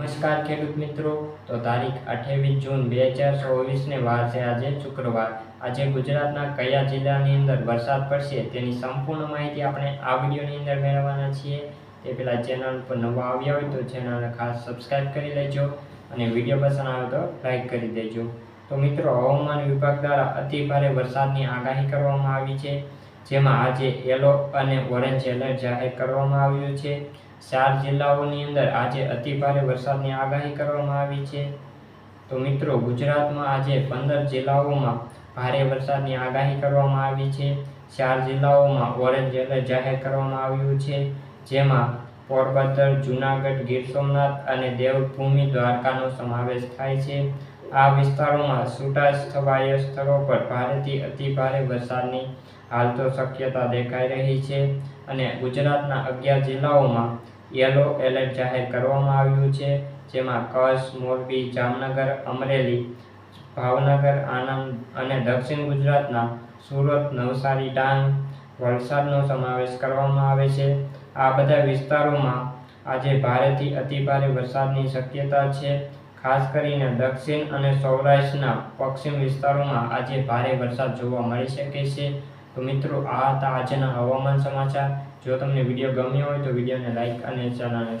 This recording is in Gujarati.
નમસ્કાર ખેડૂત મિત્રો. તો તારીખ અઠ્યાવીસ જૂન બે હજાર ચોવીસને વાર છે આજે શુક્રવાર. આજે ગુજરાતના કયા જિલ્લાની અંદર વરસાદ પડશે તેની સંપૂર્ણ માહિતી આપણે આ વિડીયોની અંદર મેળવવાના છીએ. તે પહેલાં ચેનલ પર નવા આવ્યા હોય તો ચેનલને ખાસ સબસ્ક્રાઈબ કરી લેજો અને વીડિયો પસંદ આવે તો લાઇક કરી દેજો. તો મિત્રો, હવામાન વિભાગ દ્વારા અતિ ભારે વરસાદની આગાહી કરવામાં આવી છે. જેમાં આજે યલો અને ઓરેન્જ એલર્ટ જાહેર કરવામાં આવ્યું છે. ચાર જિલ્લાઓની અંદર આજે અતિ ભારે વરસાદની આગાહી કરવામાં આવી છે. તો મિત્રો, ગુજરાતમાં આજે પંદર જિલ્લાઓમાં ભારે વરસાદની આગાહી કરવામાં આવી છે. ચાર જિલ્લાઓમાં ઓરેન્જ એલર્ટ જાહેર કરવામાં આવ્યું છે, જેમાં પોરબંદર, જૂનાગઢ, ગીર સોમનાથ અને દેવભૂમિ દ્વારકાનો સમાવેશ થાય છે. આ વિસ્તારોમાં છૂટા છવાયા સ્થળો પર ભારેથી અતિ ભારે વરસાદની હાલ તો શક્યતા દેખાઈ રહી છે અને ગુજરાતના અગિયાર જિલ્લાઓમાં યલો એલર્ટ જાહેર કરવામાં આવ્યું છે, જેમાં કચ્છ, મોરબી, જામનગર, અમરેલી, ભાવનગર, આણંદ અને દક્ષિણ ગુજરાતના સુરત, નવસારી, ડાંગ વલસાડનો સમાવેશ કરવામાં આવે છે. આ બધા વિસ્તારોમાં આજે ભારેથી અતિભારે વરસાદની શક્યતા છે ખાસ કરીને દક્ષિણ અને સૌરાષ્ટ્રના પશ્ચિમ વિસ્તારોમાં આજે ભારે વરસાદ જોવા મળી શકે છે. તો મિત્રો, આ હતા આજના હવામાન સમાચાર. જો તમને વીડિયો ગમ્યો હોય તો વિડીયોને લાઇક અને ચેનલને